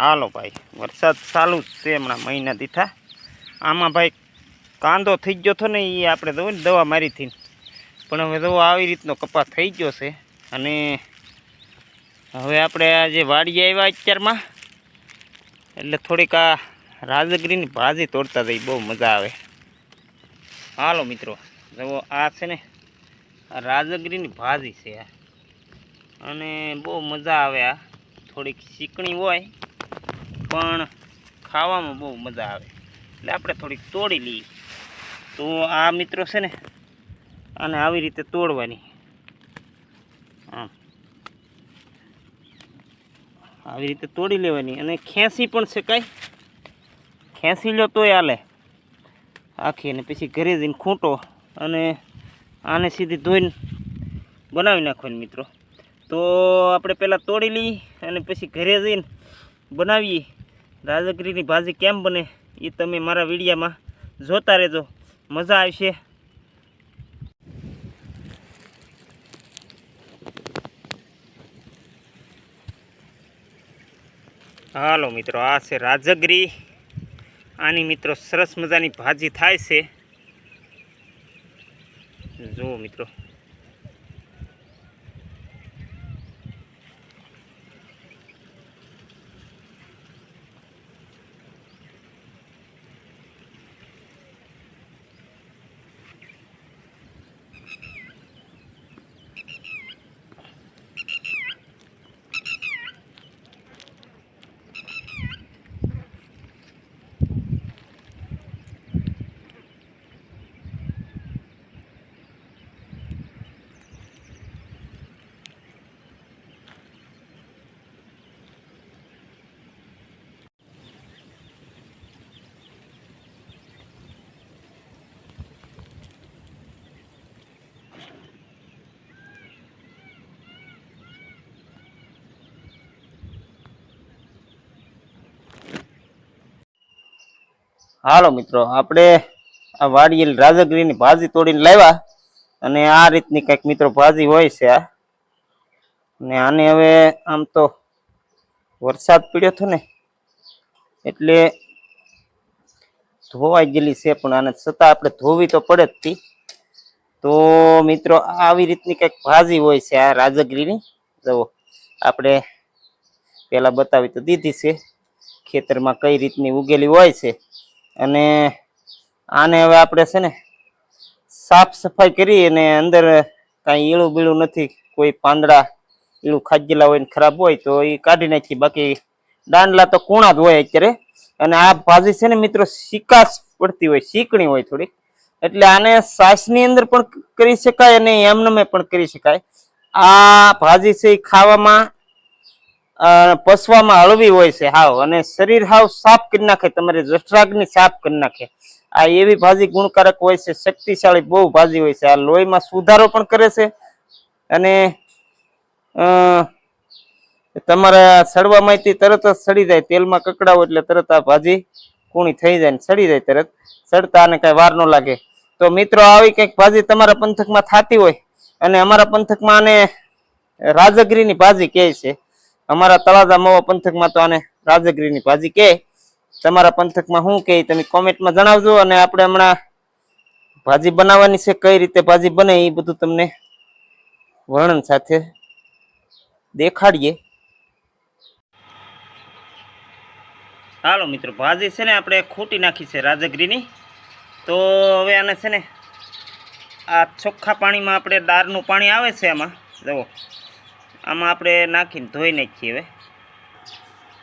હાલો ભાઈ, વરસાદ ચાલુ જ છે હમણાં મહિના દીઠા. આમાં ભાઈ કાંદો થઈ ગયો હતો ને એ આપણે ને દવા મારી હતી પણ હવે દવા આવી રીતનો કપા થઈ ગયો છે અને હવે આપણે આ જે વાડીએ આવ્યા અત્યારમાં, એટલે થોડીક આ રાજગીરીની ભાજી તોડતા થઈ બહુ મજા આવે. હાલો મિત્રો, જુઓ આ છે ને રાજગીરીની ભાજી છે આ. અને બહુ મજા આવે આ. થોડીક ચીકણી હોય પણ ખાવામાં બહુ મજા આવે. એટલે આપણે થોડીક તોડી લઈએ. તો આ મિત્રો છે ને, આને આવી રીતે તોડવાની. આમ આવી રીતે તોડી લેવાની અને ખેંચી પણ શકાય. ખેંચી લો તોય હાલે. આખી અને પછી ઘરે જઈને ખૂંટો અને આને સીધી ધોઈને બનાવી નાખવાની મિત્રો. તો આપણે પહેલાં તોડી લઈએ અને પછી ઘરે જઈને બનાવીએ. રાજગરીની ભાજી કેમ બને એ તમે મારા વિડીયામાં જોતા રહેજો. મજા આવશે. હાલો મિત્રો, આ છે રાજગરી. આની મિત્રો સરસ મજાની ભાજી થાય છે. જુઓ મિત્રો. હાલો મિત્રો, આપણે આ વાડીએ રાજગરીની ભાજી તોડીને લાવ્યા. અને આ રીતની કંઈક મિત્રો ભાજી હોય છે આ. ને આને હવે આમ તો વરસાદ પડ્યો હતો ને, એટલે ધોવાઈ ગયેલી છે, પણ આને છતાં આપણે ધોવી તો પડે જ હતી તો મિત્રો, આવી રીતની કંઈક ભાજી હોય છે આ રાજગરીની. જુઓ, આપણે પહેલાં બતાવી તો દીધી છે, ખેતરમાં કઈ રીતની ઉગેલી હોય છે. અને આને હવે આપણે છે ને સાફ સફાઈ કરી અને અંદર કાંઈ ઈળું બીળું નથી, કોઈ પાંદડા ઈળું ખાજેલા હોય ને ખરાબ હોય તો એ કાઢી નાખી. બાકી દાંડલા તો કૂણા જ હોય અત્યારે. અને આ ભાજી છે ને મિત્રો શિકાસ પડતી હોય, શીકણી હોય થોડીક. એટલે આને સાસની અંદર પણ કરી શકાય અને એમનમે પણ કરી શકાય. આ ભાજી છે એ ખાવામાં અ, પચવામાં હળવી હોય છે હાવ. અને શરીર હાવ સાફ કરી નાખે. તમારે જઠરાગ્નિ સાફ કરી નાખે. આ એવી ભાજી ગુણકારક હોય છે શક્તિશાળી બહુ ભાજી હોય છે. આ લોહીમાં સુધારો પણ કરે છે. અને તમારા તમારા સડવામાંથી તરત જ સડી જાય. તેલમાં કકડાવો એટલે તરત આ ભાજી કૂણી થઈ જાય ને સડી જાય તરત. સડતા અને કઈ વાર ન લાગે. તો મિત્રો આવી કંઈક ભાજી તમારા પંથકમાં થતી હોય. અને અમારા પંથકમાં આને રાજગીરીની ભાજી કહે છે. અમારા તળાજા મવા પંથકમાં તો આને રાજગીરીની ભાજી કે. તમારા પંથકમાં શું કહે તમે કોમેન્ટમાં જણાવજો અને આપણે હમણાં ભાજી બનાવવાની છે, કઈ રીતે ભાજી બને એ બધું તમને વર્ણન સાથે દેખાડીએ. હાલો મિત્રો, ભાજી છે ને આપણે ખૂટી નાખી છે રાજગીરીની. તો હવે આને છે ને આ ચોખ્ખા પાણીમાં આપણે દારનું પાણી આવે છે આમાં. જુઓ. આમાં આપણે નાખીને ધોઈ નાખીએ હવે.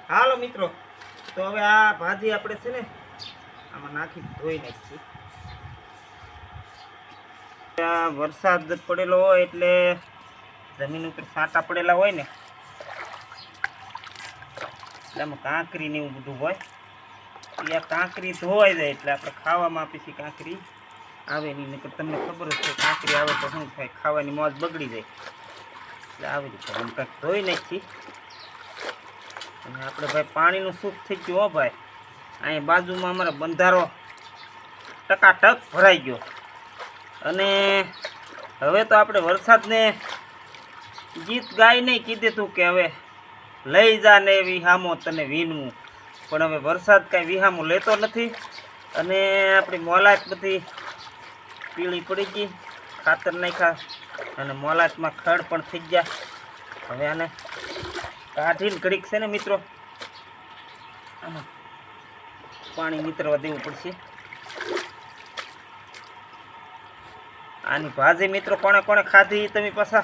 હાલો મિત્રો, તો હવે આ ભાજી આપણે છે ને, આમાં નાખીને ધોઈ નાખીએ. આ વરસાદ પડેલો હોય એટલે જમીન ઉપર સાટા પડેલા હોય ને, એટલે આમાં કાંકરી ને એવું બધું હોય. એ આ કાંકરી ધોવાઈ જાય એટલે આપણે ખાવામાં પછી કાંકરી. આવે નહીં, નકર તમને ખબર જ છે, કાંકરી આવે તો શું થાય, ખાવાની મોજ બગડી જાય. એટલે આવી રીતે આમ કંઈક ધોઈ નાખી. અને આપણે ભાઈ પાણીનું સૂપ થઈ ગયું હો ભાઈ. અહીં બાજુમાં અમારા બંધારો ટકાટક ભરાઈ ગયો. અને હવે તો આપણે વરસાદને ગીત ગાઈને કીધું હતું કે હવે લઈ જા ને વિહામો તને વીનવું પણ હવે વરસાદ કાંઈ વિહામો લેતો નથી. અને આપણી મોલાત બધી પીળી પડી ગઈ. ખાતર નાખ્યા. અને મોલાતમાં ખડ પણ થઈ ગયા. હવે આને કાઢીને ઘડીક છે ને મિત્રો પાણી નીતરવા દેવું પડશે. આની ભાજી મિત્રો કોણે કોણે ખાધી તમે પાછા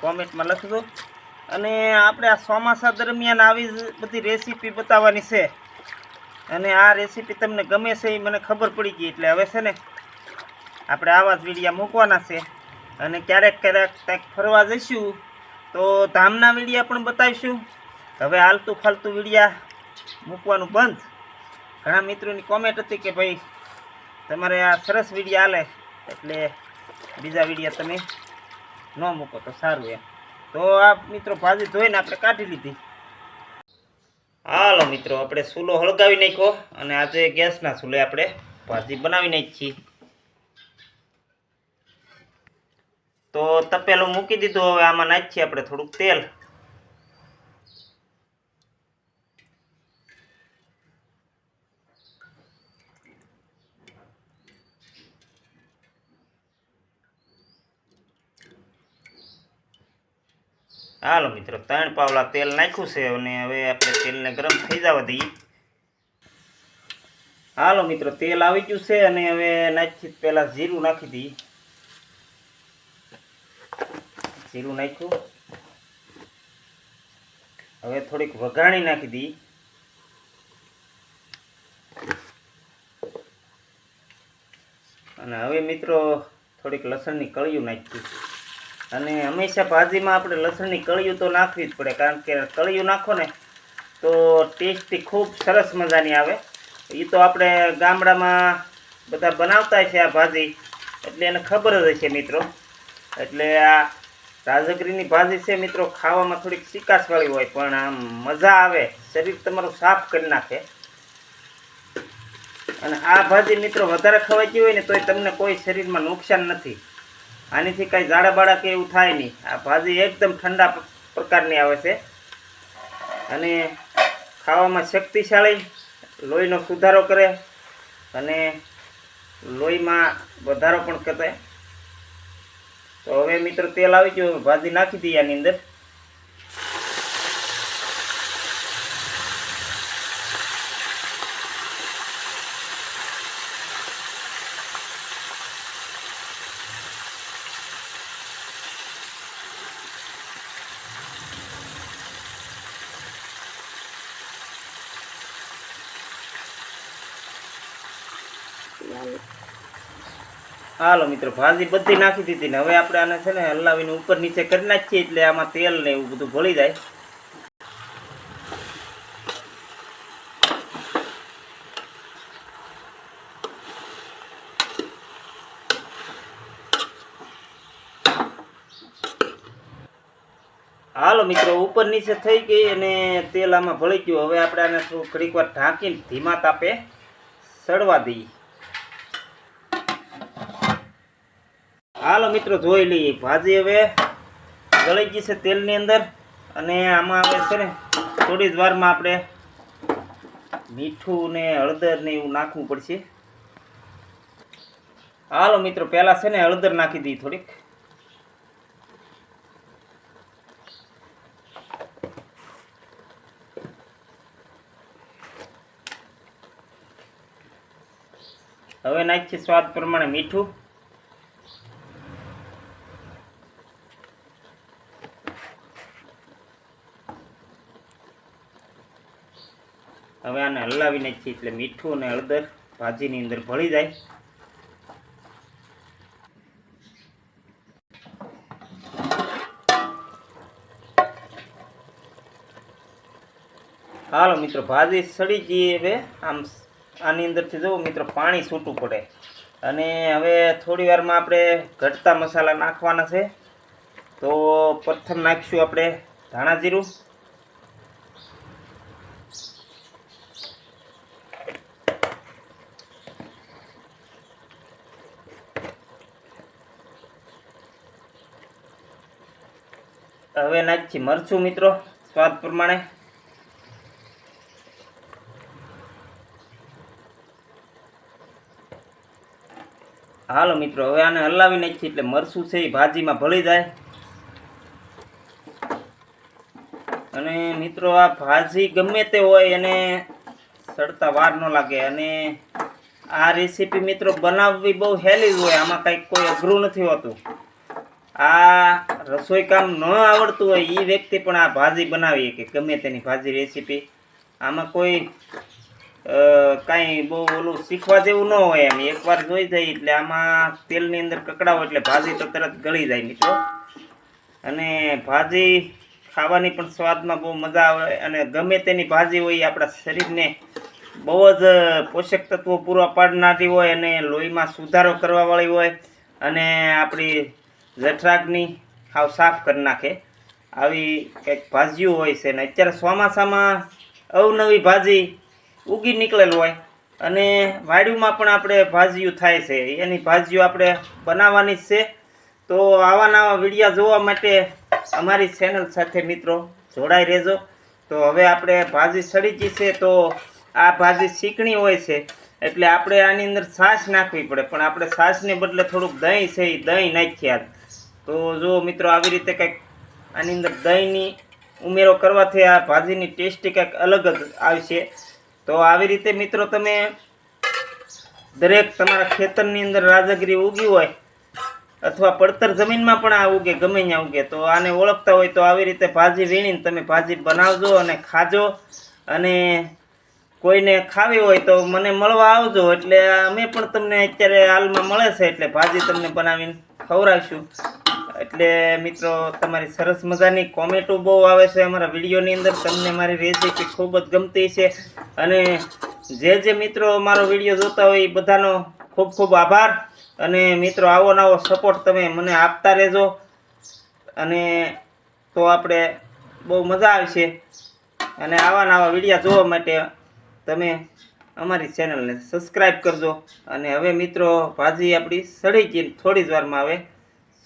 કોમેન્ટમાં લખજો. અને આપણે આ ચોમાસા દરમિયાન આવી બધી રેસીપી બતાવવાની છે. અને આ રેસીપી તમને ગમે છે એ મને ખબર પડી ગઈ. એટલે હવે છે ને આપણે આવા જ વિડીયા મૂકવાના છે. અને ક્યારેક ક્યારેક કંઈક ફરવા જઈશું તો ધામના વિડીયા પણ બતાવીશું. હવે હાલતું ફાલતું વિડીયા મૂકવાનું બંધ. ઘણા મિત્રોની કોમેન્ટ હતી કે ભાઈ, તમારે આ સરસ વિડીયા હાલે, એટલે બીજા વિડીયા તમે ન મૂકો તો સારું એમ. તો આ મિત્રો ભાજી ધોઈને આપણે કાઢી લીધી. હાલો મિત્રો, આપણે ચૂલો હળગાવી નાખ્યો અને આજે ગેસના ચૂલે આપણે ભાજી બનાવી નાખી. તો તપેલું મૂકી દીધું, હવે આમાં નાખીએ આપણે થોડુંક તેલ. હાલો મિત્રો, ત્રણ પાવલા તેલ નાખ્યું છે અને હવે આપણે તેલને ગરમ થઈ જવા દઈએ. હાલો મિત્રો, તેલ આવી ગયું છે અને હવે નાખી, પહેલાં જીરું નાખી દઈએ. જીરું નાખ્યું. હવે થોડીક વઘાણી નાખી દી. અને હવે મિત્રો થોડીક લસણની કળિયું નાખ્યું. અને હંમેશા ભાજીમાં આપણે લસણની કળિયું તો નાખવી જ પડે, કારણ કે કળિયું નાખો ને તો ટેસ્ટી ખૂબ સરસ મજાની આવે. એ તો આપણે ગામડામાં બધા બનાવતા છે આ ભાજી, એટલે એને ખબર જ હશે મિત્રો. એટલે આ રાજગરીની ભાજી છે મિત્રો, ખાવામાં થોડીક ચીકાશવાળી હોય, પણ આમ મજા આવે. શરીર તમારું સાફ કરી નાખે. અને આ ભાજી મિત્રો વધારે ખવાતી હોય ને તોય તમને કોઈ શરીરમાં નુકસાન નથી. આનીથી કાંઈ ઝાડા કે એવું થાય નહીં. આ ભાજી એકદમ ઠંડા પ્રકારની આવે છે. અને ખાવામાં શક્તિશાળી લોહીનો સુધારો કરે અને લોહીમાં વધારો પણ કરે. તો હવે મિત્રો તેલ આવી ગયું ભાજી નાખી દઈએ આની અંદર. હાલો મિત્રો, ભાજી બધી નાખી દીધી ને હવે આપણે આને છે ને હલાવીને ઉપર નીચે કરી નાખીએ એટલે આમાં તેલ ને એવું બધું ભળી જાય. હાલો મિત્રો, ઉપર નીચે થઈ ગઈ અને તેલ આમાં ભળી ગયું. હવે આપણે આને થોડું ઘડીક વાર ઢાંકીને ધીમા તાપે સડવા દઈએ. હાલો મિત્રો, જોઈ લઈએ. ભાજી હવે ગળી ગઈ છે તેલની અંદર. અને આમાં હવે છે ને, થોડી જ વારમાં આપણે મીઠું ને હળદર ને એવું નાખવું પડશે. હાલો મિત્રો, પહેલાં છે ને હળદર નાખી દઈએ થોડીક. હવે નાખીએ સ્વાદ પ્રમાણે મીઠું. હવે આને હલાવી નાખીએ એટલે મીઠું અને હળદર ભાજીની અંદર ભળી જાય. હાલો મિત્રો, ભાજી સડી જઈએ હવે. આમ આની અંદરથી જુઓ મિત્રો, પાણી છૂટું પડે. અને હવે થોડી વારમાં આપણે ઘટતા મસાલા નાખવાના છે. તો પ્રથમ નાખીશું આપણે ધાણા જીરું. હવે નાખી મરચું મિત્રો, સ્વાદ પ્રમાણે. હાલો મિત્રો, હવે આને હલાવી નાખીએ એટલે મરસું છે એ ભાજીમાં ભળી જાય. અને મિત્રો, આ ભાજી ગમે તે હોય એને સડતા વાર ન લાગે. અને આ રેસીપી મિત્રો બનાવવી બહુ હેલી હોય, આમાં કંઈક કોઈ અઘરું નથી હોતું. આ રસોઈ કામ ન આવડતું હોય એ વ્યક્તિ પણ આ ભાજી બનાવી કે ગમે તેની ભાજી રેસીપી આમાં કોઈ કાંઈ બહુ ઓલું શીખવા જેવું ન હોય એમ. એકવાર જોઈ જાય એટલે આમાં તેલની અંદર કકડાવો એટલે ભાજી તો તરત ગળી જાય મિત્રો. અને ભાજી ખાવાની પણ સ્વાદમાં બહુ મજા આવે અને ગમે તેની ભાજી હોય આપણા શરીરને બહુ જ પોષક તત્વો પૂરા પાડનારી હોય અને લોહીમાં સુધારો કરવાવાળી હોય. અને આપણી જઠરાગની હાવ સાફ કરી નાખે. આવી કંઈક ભાજીઓ હોય છે ને, અત્યારે ચોમાસામાં અવનવી ભાજી ઉગી નીકળેલ હોય અને વાડીમાં પણ આપણે ભાજીઓ થાય છે. એની ભાજીઓ આપણે બનાવવાની જ છે. તો આવા નવા વિડીયા જોવા માટે અમારી ચેનલ સાથે મિત્રો જોડાઈ રહેજો. તો હવે આપણે ભાજી સડી ગઈ છે તો આ ભાજી શીકણી હોય છે. એટલે આપણે આની અંદર છાશ નાખવી પડે, પણ આપણે છાશને બદલે થોડુંક દહીં છે એ દહીં નાખ્યા તો જો મિત્રો આવી રીતે કંઈક આની અંદર દહીંની ઉમેરો કરવાથી આ ભાજીની ટેસ્ટ કંઈક અલગ જ આવશે. તો આવી રીતે મિત્રો તમે દરેક તમારા ખેતરની અંદર રાજાગીરી ઉગી હોય અથવા પડતર જમીનમાં પણ આ ઉગે, ગમે ત્યાં ઉગે, તો આને ઓળખતા હોય તો આવી રીતે ભાજી વીણીને તમે ભાજી બનાવજો અને ખાજો. અને કોઈને ખાવી હોય તો મને મળવા આવજો, એટલે અમે પણ તમને અત્યારે હાલમાં મળે છે, એટલે ભાજી તમને બનાવીને ખવડાવીશું. એટલે મિત્રો, તમારી સરસ મજાની કોમેન્ટો બહુ આવે છે અમારા વિડીયોની અંદર. તમને મારી રેસીપી ખૂબ જ ગમતી છે. અને જે જે મિત્રો મારો વીડિયો જોતા હોય એ બધાનો ખૂબ ખૂબ આભાર. અને મિત્રો, આવો નવો સપોર્ટ તમે મને આપતા રહેજો. અને તો આપણે બહુ મજા આવશે અને આવા નવા વિડીયા જોવા માટે તમે અમારી ચેનલને સબસ્ક્રાઈબ કરજો. અને હવે મિત્રો, ભાજી આપણી સડી ગઈ થોડી જ વારમાં હવે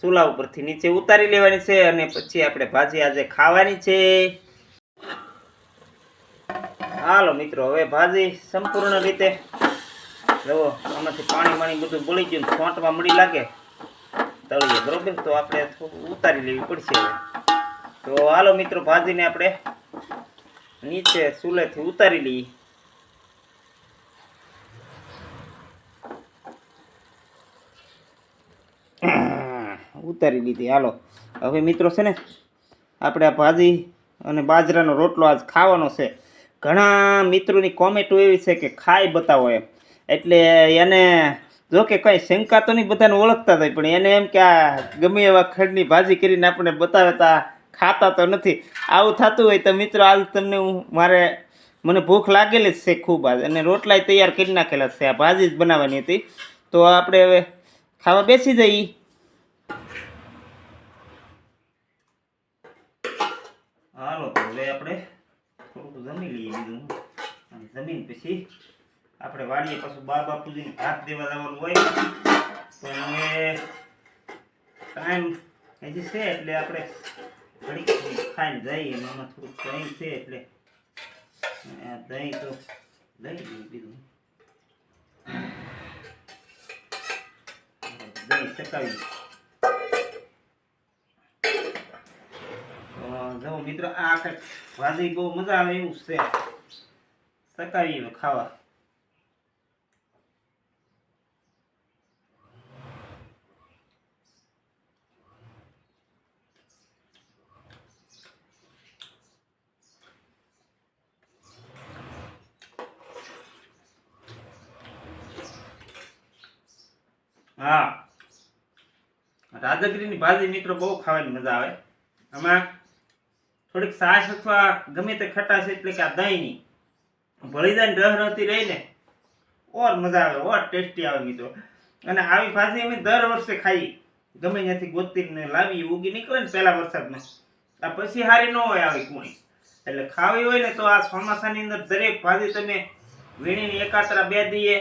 ચૂલા ઉપરથી નીચે ઉતારી લેવાની છે અને પછી આપણે ભાજી આજે ખાવાની છે. હાલો મિત્રો, હવે ભાજી સંપૂર્ણ રીતે જુઓ આમાંથી પાણી વાણી બધું બોલી ગયું છોંટમાં મળી લાગે. તળીએ, બરોબર? તો આપણે ઉતારી લેવી પડશે તો હાલો મિત્રો, ભાજીને આપણે નીચે ચૂલેથી ઉતારી લઈએ. ઉતારી લીધી. હાલો, હવે મિત્રો છે ને, આપણે આ ભાજી અને બાજરાનો રોટલો આજ ખાવાનો છે. ઘણા મિત્રોની કોમેન્ટો એવી છે કે ખાઈ બતાવો એમ. એટલે એને જો કે કંઈ શંકા તો નહીં, બધાને ઓળખતા થાય પણ એને એમ કે આ ગમે એવા ખડની ભાજી કરીને આપણે બતાવે તો ખાતા તો નથી. આવું થતું હોય તો મિત્રો આજ તમને હું, મારે મને ભૂખ લાગેલી જ છે ખૂબ આજ. અને રોટલાય તૈયાર કરી નાખેલા છે. આ ભાજી જ બનાવવાની હતી. તો આપણે હવે ખાવા બેસી જઈએ હાલો તો હવે આપણે થોડુંક જમી લઈએ બીજું અને જમીન પછી આપણે વાડીએ પાછું બા બાપુજીને ભાત દેવા જવાનું હોય. પણ હવે ટાઈમ હજી છે એટલે આપણે ઘડીક ખાઈને જઈએ. એમાં થોડુંક દહીં છે એટલે દહીં તો લઈ લઈએ બીજું. દહીં ચકાવી જો મિત્રો, આ કંઈક ભાજી બહુ મજા આવે એવું છે. સકાવી ખાવા. હા. રાજગરીની ભાજી મિત્રો બહુ ખાવાની મજા આવે. આમાં થોડીક સાસ અથવા ગમે તે ખટાશ એટલે કે આ દહીંની ભળી ને રહ રહેતી રહીને ઓર મજા આવે, ઓર ટેસ્ટી આવે મિત્રો. અને આવી ભાજી અમે દર વર્ષે ખાઈ ગમે ત્યાંથી ગોતીને લાવી ઉગી નીકળે ને પહેલા વરસાદમાં. આ પછી હારી ન હોય આવી કુણી. એટલે ખાવી હોય ને તો આ ચોમાસાની અંદર દરેક ભાજી તમે વીણીને એકાતરા બે દીએ.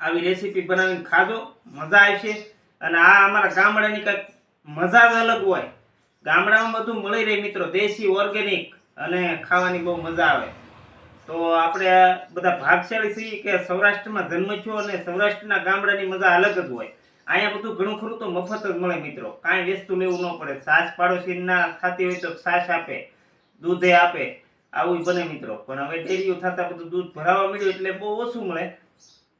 આવી રેસીપી બનાવીને ખાજો. મજા આવશે. અને આ અમારા ગામડાની કંઈક મજા જ અલગ હોય. ગામડામાં બધું મળી રહે મિત્રો, દેશી ઓર્ગેનિક અને ખાવાની બહુ મજા આવે. તો આપણે બધા ભાગશાળી છીએ કે સૌરાષ્ટ્રમાં જન્મ છો અને સૌરાષ્ટ્રના ગામડાની મજા અલગ જ હોય. અહીંયા બધું ઘણું ખરું તો મફત જ મળે મિત્રો, કાંઈ વસ્તુ લેવું ન પડે. સાસ પાડોશીના થતી હોય તો સાસ આપે, દૂધે આપે આવું બને મિત્રો. પણ હવે ડેરીઓ થતા બધું દૂધ ભરાવા મળ્યું એટલે બહુ ઓછું મળે.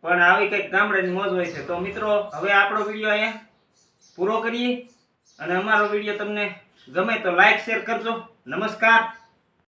પણ આવી કંઈક ગામડાની મોજ હોય છે. તો મિત્રો, હવે આપણો વીડિયો અહીંયા પૂરો કરીએ અને અમારો વીડિયો તમને ગમે તો લાઈક શેર કરજો. નમસ્કાર.